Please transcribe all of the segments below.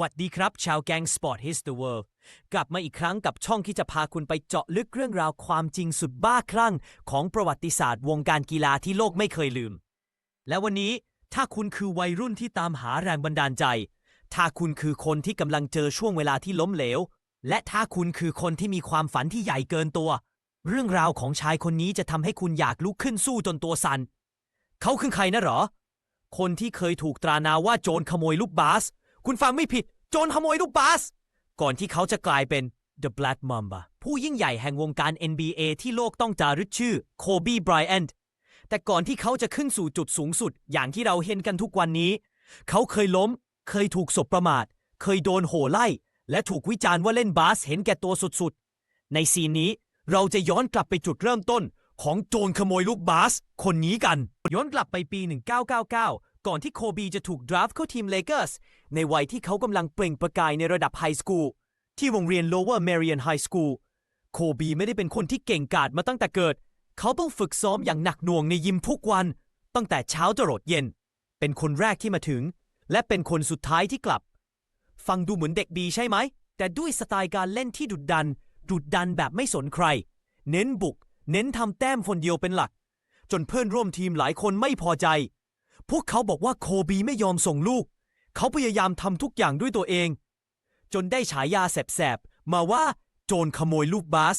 วัสดีครับ ชาวแกง Sport His the World กลับมาอีกครั้งกับช่องที่จะพาคุณไปเจาะลึกเรื่องราวความจริงสุดบ้าคลั่ง ของประวัติศาสตร์วงการกีฬาที่โลกไม่เคยลืม และวันนี้ถ้าคุณคือวัยรุ่นที่ตามหาแรงบันดาลใจ ถ้าคุณคือคนที่กำลังเจอช่วงเวลาที่ล้มเหลว และถ้าคุณคือคนที่มีความฝันที่ใหญ่เกินตัว เรื่องราวของชายคนนี้จะทำให้คุณอยากลุกขึ้นสู้จนตัวสัน่นเขาคือใครนะหรอ คนที่เคยถูกตราหนาว่าโจรขโมยลูกบาส คุณฟังไม่ผิด โจรขโมยลูกบาส ก่อนที่เขาจะกลายเป็น The Black Mamba ผู้ยิ่งใหญ่แห่งวงการ NBA ที่โลกต้องจารึกชื่อโคบีไบรอันแต่ก่อนที่เขาจะขึ้นสู่จุดสูงสุดอย่างที่เราเห็นกันทุกวันนี้ เขาเคยล้ม เคยถูกสบประมาท เคยโดนโห่ไล่ และถูกวิจารณ์ว่าเล่นบาสเห็นแก่ตัวสุดๆ ในซีนนี้เราจะย้อนกลับไปจุดเริ่มต้นของโจรขโมยลูกบาส คนนี้กัน ย้อนกลับไปปี 1999 ก่อนที่โคบีจะถูกดราฟต์เข้าทีมเลเกอร์สในวัยที่เขากำลังเปล่งประกายในระดับไฮสคูลที่โรงเรียน Lower Marion High School โคบีไม่ได้เป็นคนที่เก่งกาจมาตั้งแต่เกิด เขาต้องฝึกซ้อมอย่างหนักหน่วงในยิมทุกวัน ตั้งแต่เช้าจรดเย็น เป็นคนแรกที่มาถึง และเป็นคนสุดท้ายที่กลับ ฟังดูเหมือนเด็กดีใช่ไหม แต่ด้วยสไตล์การเล่นที่ดุดดัน ดุดดันแบบไม่สนใคร เน้นบุก เน้นทำแต้มคนเดียวเป็นหลัก จนเพื่อนร่วมทีมหลายคนไม่พอใจ พวกเขาบอกว่าโคบีไม่ยอมส่งลูก เขาพยายามทำทุกอย่างด้วยตัวเอง จนได้ฉายาแสบๆ มาว่าโจรขโมยลูกบาส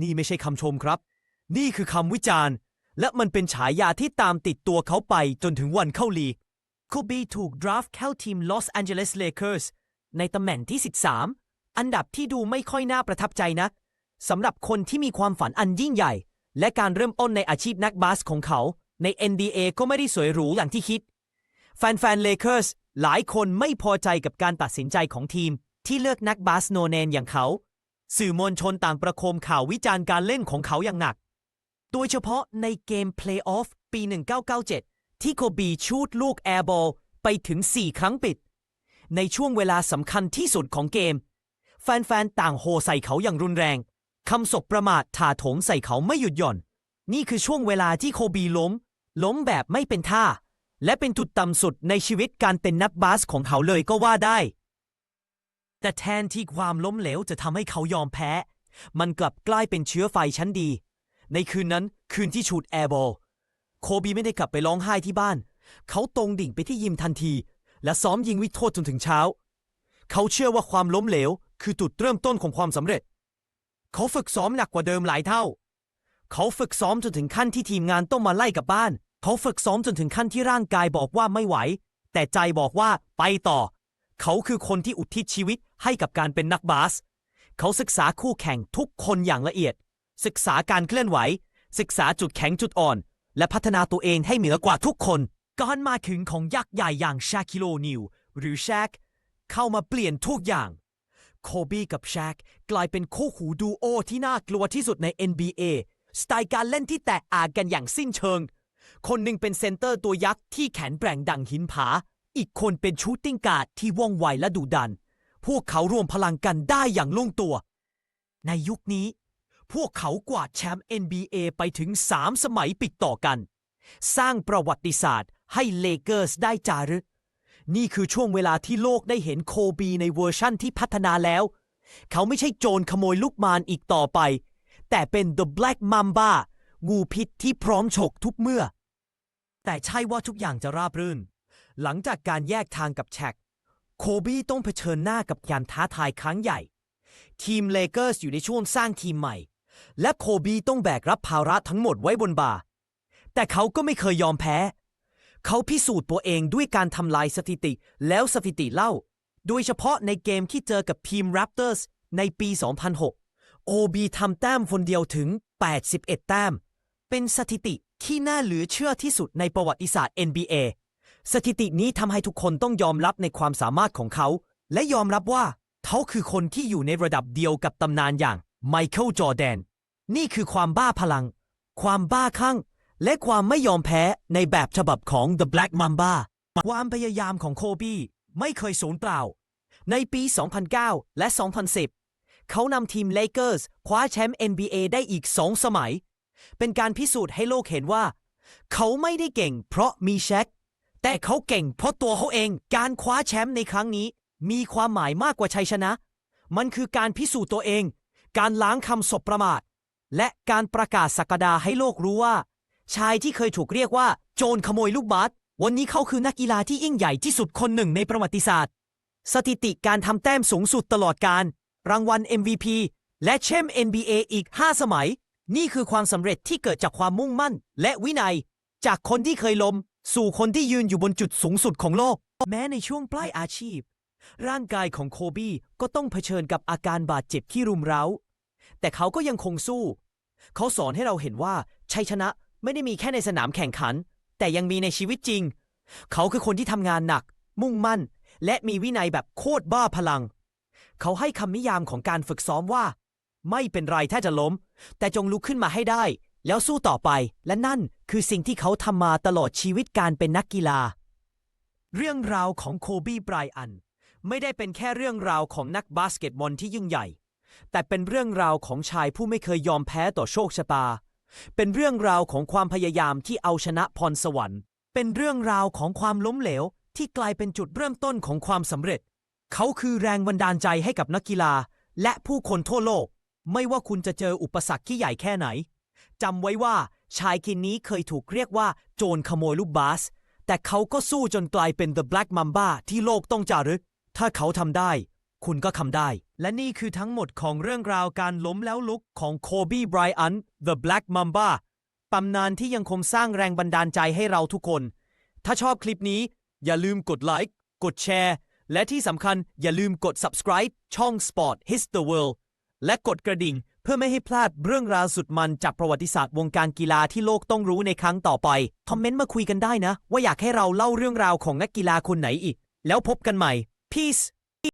นี่ไม่ใช่คำชมครับ นี่คือคำวิจารณ์ และมันเป็นฉายาที่ตามติดตัวเขาไปจนถึงวันเข้าลีกโคบีถูกดราฟต์เข้าทีมลอสแอนเจลิสเลเกอร์สในตำแหน่งที่ 13 อันดับที่ดูไม่ค่อยน่าประทับใจนักสำหรับคนที่มีความฝันอันยิ่งใหญ่ และการเริ่มต้นในอาชีพนักบาสของเขา ใน NBA ก็ไม่ได้สวยหรูอย่างที่คิด แฟนๆเลเกอร์สหลายคนไม่พอใจกับการตัดสินใจของทีม ที่เลือกนักบาสโนเนนอย่างเขา สื่อมวลชนต่างประโคมข่าววิจารณ์การเล่นของเขาอย่างหนัก โดยเฉพาะในเกมเพลย์ออฟปี 1997 ที่โคบีชูดลูกแอร์บอลไปถึง 4 ครั้งปิด ในช่วงเวลาสำคัญที่สุดของเกม แฟนๆต่างโห่ใส่เขาอย่างรุนแรงคำศพประมาทถาโถมใส่เขาไม่หยุดหย่อน นี่คือช่วงเวลาที่โคบีล้ม ล้มแบบไม่เป็นท่า และเป็นจุดต่ำสุดในชีวิตการเป็นนักบาสของเขาเลยก็ว่าได้ แต่แทนที่ความล้มเหลวจะทำให้เขายอมแพ้ มันกลับกลายเป็นเชื้อไฟชั้นดี ในคืนนั้นคืนที่ชูดแอร์บอลโคบีไม่ได้กลับไปร้องไห้ที่บ้าน เขาตรงดิ่งไปที่ยิมทันที และซ้อมยิงวิโทษจนถึงเช้า เขาเชื่อว่าความล้มเหลว คือจุดเริ่มต้นของความสำเร็จ เขาฝึกซ้อมหนักกว่าเดิมหลายเท่า เขาฝึกซ้อมจนถึงขั้นที่ทีมงานต้องมาไล่กลับบ้าน เขาฝึกซ้อมจนถึงขั้นที่ร่างกายบอกว่าไม่ไหว แต่ใจบอกว่าไปต่อ เขาคือคนที่อุทิศชีวิตให้กับการเป็นนักบาส เขาศึกษาคู่แข่งทุกคนอย่างละเอียด ศึกษาการเคลื่อนไหว ศึกษาจุดแข็งจุดอ่อน และพัฒนาตัวเองให้เหนือกว่าทุกคน การมาถึงของยักษ์ใหญ่อย่างชาคิโลนิวหรือแชกเข้ามาเปลี่ยนทุกอย่างโคบีกับแชกกลายเป็นคู่หูดูโอที่น่ากลัวที่สุดใน NBA สไตล์การเล่นที่แตกอากันอย่างสิ้นเชิง คนหนึ่งเป็นเซนเตอร์ตัวยักษ์ที่แขนแกร่งดังหินผา อีกคนเป็นชูตติ้งการ์ดที่ว่องไวและดุดัน พวกเขารวมพลังกันได้อย่างลงตัว ในยุคนี้ พวกเขากวาดแชมป์ NBA ไปถึง 3 สมัยปิดต่อกัน สร้างประวัติศาสตร์ให้เลเกอร์สได้จารึก นี่คือช่วงเวลาที่โลกได้เห็นโคบีในเวอร์ชั่นที่พัฒนาแล้ว เขาไม่ใช่โจรขโมยลูกมานอีกต่อไป แต่เป็น The Black Mamba งูพิษที่พร้อมฉกทุกเมื่อ แต่ใช่ว่าทุกอย่างจะราบรื่น หลังจากการแยกทางกับแชกโคบีต้องเผชิญหน้ากับการท้าทายครั้งใหญ่ ทีมเลเกอร์สอยู่ในช่วงสร้างทีมใหม่ และโคบีต้องแบกรับภาระทั้งหมดไว้บนบ่า แต่เขาก็ไม่เคยยอมแพ้ เขาพิสูจน์ตัวเองด้วยการทำลายสถิติแล้วสถิติเล่า โดยเฉพาะในเกมที่เจอกับทีม Raptors ในปี 2006 โอบีทำแต้มคนเดียวถึง 81 แต้ม เป็นสถิติที่น่าเหลือเชื่อที่สุดในประวัติศาสตร์ NBA สถิตินี้ทำให้ทุกคนต้องยอมรับในความสามารถของเขา และยอมรับว่าเขาคือคนที่อยู่ในระดับเดียวกับตำนานอย่างไมเคิลจอร์แดน นี่คือความบ้าพลัง ความบ้าคลั่ง และความไม่ยอมแพ้ในแบบฉบับของ The Black Mamba ความพยายามของโคบีไม่เคยสูญเปล่า ในปี 2009 และ 2010 เขานำทีมเลเกอร์สคว้าแชมป์ NBA ได้อีกสองสมัย เป็นการพิสูจน์ให้โลกเห็นว่า เขาไม่ได้เก่ง เพราะมีแชกแต่เขาเก่งเพราะตัวเขาเอง การคว้าแชมป์ในครั้งนี้ มีความหมายมากกว่าชัยชนะ มันคือการพิสูจน์ตัวเอง การล้างคำสบประมาท และการประกาศสักดาให้โลกรู้ว่า ชายที่เคยถูกเรียกว่า โจรขโมยลูกบาสวันนี้เขาคือนักกีฬาที่ยิ่งใหญ่ที่สุดคนหนึ่งในประวัติศาสตร์ สถิติการทำแต้มสูงสุดตลอดการ รางวัล MVP และแชมป์ NBA อีก 5 สมัย นี่คือความสำเร็จที่เกิดจากความมุ่งมั่น และวินัย จากคนที่เคยล้มสู่คนที่ยืนอยู่บนจุดสูงสุดของโลก แม้ในช่วงปลายอาชีพ ร่างกายของโคบี้ก็ต้องเผชิญกับอาการบาดเจ็บที่รุมเร้า แต่เขาก็ยังคงสู้ เขาสอนให้เราเห็นว่าชัยชนะไม่ได้มีแค่ในสนามแข่งขัน แต่ยังมีในชีวิตจริง เขาคือคนที่ทำงานหนัก มุ่งมั่น และมีวินัยแบบโคตรบ้าพลัง เขาให้คำนิยามของการฝึกซ้อมว่า ไม่เป็นไรถ้าจะล้ม แต่จงลุกขึ้นมาให้ได้ แล้วสู้ต่อไป และนั่นคือสิ่งที่เขาทำมาตลอดชีวิตการเป็นนักกีฬา เรื่องราวของโคบีไบรอัน ไม่ได้เป็นแค่เรื่องราวของนักบาสเกตบอลที่ยิ่งใหญ่ แต่เป็นเรื่องราวของชายผู้ไม่เคยยอมแพ้ต่อโชคชะตา เป็นเรื่องราวของความพยายามที่เอาชนะพรสวรรค์ เป็นเรื่องราวของความล้มเหลว ที่กลายเป็นจุดเริ่มต้นของความสำเร็จ เขาคือแรงบันดาลใจให้กับนักกีฬา และผู้คนทั่วโลก ไม่ว่าคุณจะเจออุปสรรคที่ใหญ่แค่ไหนจำไว้ว่าชายคนนี้เคยถูกเรียกว่าโจรขโมยลูกบาส แต่เขาก็สู้จนกลายเป็น The Black Mamba ที่โลกต้องจารึก ถ้าเขาทำได้ คุณก็ทำได้ และนี่คือทั้งหมดของเรื่องราวการล้มแล้วลุกของโคบีไบรอัน The Black Mamba ตำนานที่ยังคงสร้างแรงบันดาลใจให้เราทุกคน ถ้าชอบคลิปนี้ อย่าลืมกดไลค์ กดแชร์ และที่สำคัญอย่าลืมกด subscribe ช่อง Sport His the World และกดกระดิ่ง เพื่อไม่ให้พลาดเรื่องราวสุดมันจากประวัติศาสตร์วงการกีฬาที่โลกต้องรู้ในครั้งต่อไป คอมเมนต์มาคุยกันได้นะ ว่าอยากให้เราเล่าเรื่องราวของนักกีฬาคนไหนอีก แล้วพบกันใหม่ Peace